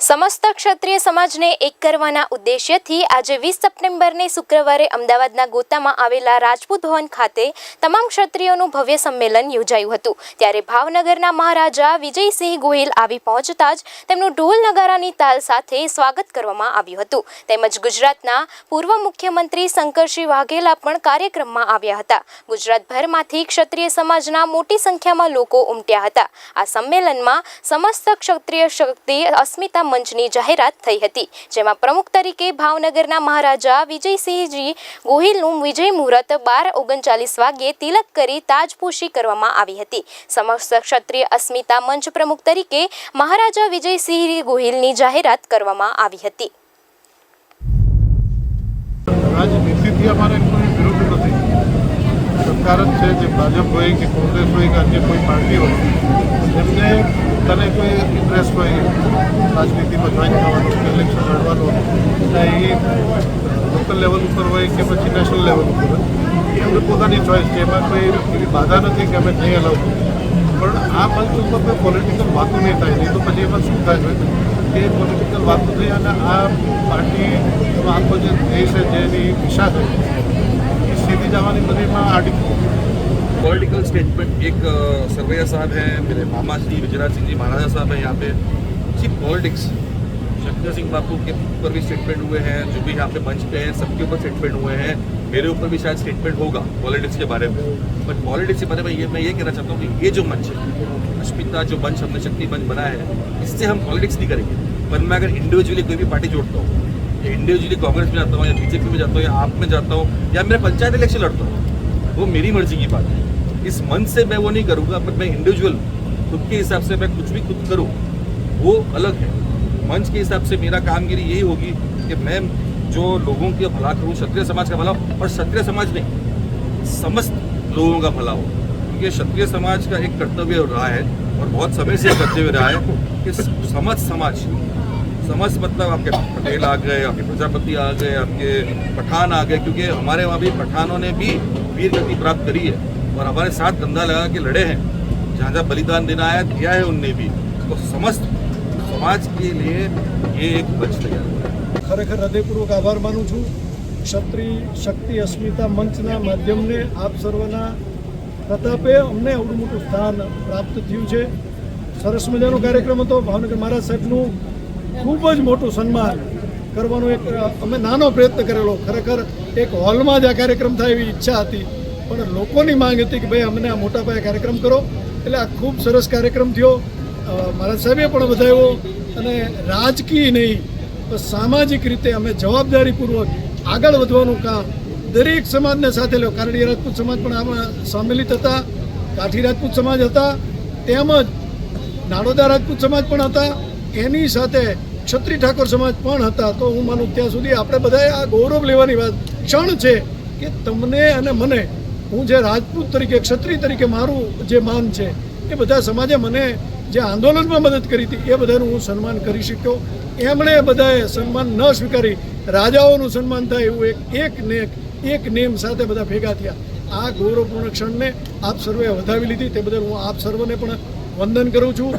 સમસ્ત ક્ષત્રિય સમાજને એક કરવાના ઉદ્દેશ્યથી આજે વીસ સપ્ટેમ્બરને શુક્રવારે અમદાવાદના ગોતામાં આવેલા રાજપૂત ભવન ખાતે તમામ ક્ષત્રિયોનું ભવ્ય સંમેલન યોજાયું હતું. ત્યારે ભાવનગરના મહારાજા વિજયસિંહ ગોહિલ આવી પહોંચતા જ તેમનું ઢોલ નગારાની તાલ સાથે સ્વાગત કરવામાં આવ્યું હતું. તેમજ ગુજરાતના પૂર્વ મુખ્યમંત્રી શંકરસિંહ વાઘેલા પણ કાર્યક્રમમાં આવ્યા હતા. ગુજરાતભરમાંથી ક્ષત્રિય સમાજના મોટી સંખ્યામાં લોકો ઉમટ્યા હતા. આ સંમેલનમાં સમસ્ત ક્ષત્રિય શક્તિ અસ્મિતા મંચની જાહેરાત થઈ હતી, જેમાં પ્રમુખ તરીકે ભાવનગરના મહારાજા વિજયસિંહજી ગોહિલનું વિજય મુહૂર્ત બાર ઓગણચાલીસ વાગ્યે તિલક કરી તાજપોશી કરવામાં આવી હતી. સમસ્ત ક્ષત્રિય અસ્મિતા મંચ પ્રમુખ તરીકે મહારાજા વિજયસિંહ ગોહિલની જાહેરાત કરવામાં આવી હતી. સરકાર જ છે, જે ભાજપ હોય કે કોંગ્રેસ હોય કે અન્ય કોઈ પાર્ટી હોય એમને તને કોઈ ઇન્ટરેસ્ટ હોય રાજનીતિમાં જોઈન થવાનો કે ઇલેક્શન લડવાનો? એટલે એ લોકલ લેવલ ઉપર હોય કે પછી નેશનલ લેવલ ઉપર હોય, એમને પોતાની ચોઈસ છે. એમાં કોઈ એવી બાધા નથી કે અમે નહીં અલાઉ પણ આ મંચ ઉપર કોઈ પોલિટિકલ વાતો નહીં થાય. નહીં તો પછી એમાં શું થાય? છે કે પોલિટિકલ વાતો થઈ અને આ પાર્ટી આખો જે દેશ છે જેની દિશા છે, એ સીધી જવાની બધીમાં આડી पॉलिटिकल स्टेटमेंट एक सरवैया साहब हैं, मेरे मामा श्री विजयराज सिंह जी, महाराजा साहब हैं यहाँ पे। सिर्फ़ पॉलिटिक्स शंकर सिंह बापू के ऊपर भी स्टेटमेंट हुए हैं, जो भी यहाँ पे मंच पे हैं, सबके ऊपर स्टेटमेंट हुए हैं। मेरे ऊपर भी शायद स्टेटमेंट होगा पॉलिटिक्स के बारे में। बट पॉलिटिक्स के बारे में ये, मैं ये कहना चाहता हूँ कि ये जो मंच है अस्मिता जो मंच हमने शक्ति मंच बनाया है, इससे हम पॉलिटिक्स नहीं करेंगे। पर मैं अगर इंडिविजुअली कोई भी पार्टी जोड़ता हूँ, या इंडिविजुअली कांग्रेस में जाता हूँ, या बीजेपी में जाता हूँ, या आप में जाता हूँ, या मेरा पंचायत इलेक्शन लड़ता हूँ वो मेरी मर्ज़ी की बात है। इस मंच से मैं वो नहीं करूँगा बट मैं इंडिविजुअल खुद के हिसाब से मैं कुछ भी खुद करूँ, वो अलग है। मंच के हिसाब से मेरा कामगिरी यही होगी कि मैं जो लोगों की भला करूँ, क्षत्रिय समाज का भला हो, और क्षत्रिय समाज नहीं, समस्त लोगों का भला हो। क्योंकि क्षत्रिय समाज का एक कर्तव्य रहा है, और बहुत समय से कर्तव्य रहा है कि समस्त समाज समस्त मतलब आपके पटेल आ गए आपके प्रजापति आ गए आपके पठान आ गए क्योंकि हमारे वहाँ भी पठानों ने भी वीर गति प्राप्त करी है और हमारे साथ कंधा लगा के लड़े हैं जहाँ जहाँ बलिदान देना आया दिया है उनने भी तो समस्त समाज के लिए ये एक मंच तैयार हुआ है ખરેખર હૃદયપૂર્વક આભાર માનું છું ક્ષત્રિય શક્તિ અસ્મિતા મંચના માધ્યમને આપ સર્વના પ્રતાપે અમને આવડું મોટું સ્થાન પ્રાપ્ત થયું છે સરસ મજાનો કાર્યક્રમ હતો ભાવનગર મહારાજ સાહેબનું ખૂબ જ મોટું સન્માન કરવાનો એક, અમે નાનો પ્રયત્ન કરેલો. ખરેખર એક હોલમાં જ આ કાર્યક્રમ થાય એવી ઈચ્છા હતી. પણ લોકોની માંગ હતી કે ભાઈ અમને આ મોટા પાયે કાર્યક્રમ કરો. એટલે આ ખૂબ સરસ કાર્યક્રમ થયો. મારા સાહેબે પણ વધાવ્યો અને રાજકીય નહીં પણ સામાજિક રીતે અમે જવાબદારીપૂર્વક આગળ વધવાનું કામ દરેક સમાજને સાથે લો કારડીયા રાજપૂત સમાજ પણ આમાં સામેલિત હતા. કાઠી રાજપૂત સમાજ હતા. તેમજ નાડોદા રાજપૂત સમાજ પણ હતા. એની સાથે ક્ષત્રિય ઠાકોર સમાજ પણ હતા, તો હું માનું ત્યાં સુધી આપણે બધાએ આ ગૌરવ લેવાની વાત ક્ષણ છે કે તમને અને મને, હું જે રાજપૂત તરીકે, ક્ષત્રિય તરીકે મારું જે માન છે, એ બધા સમાજે મને જે આંદોલનમાં મદદ કરી હતી, એ બધાનું હું સન્માન કરી શક્યો. એમણે બધાએ સન્માન ન સ્વીકારી, રાજાઓનું સન્માન થાય એવું એક એક ને એક નેમ સાથે બધા ભેગા થયા. આ ગૌરવપૂર્ણ ક્ષણને આપ સર્વે વધાવી લીધી, તે બદલ હું આપ સર્વને પણ વંદન કરું છું.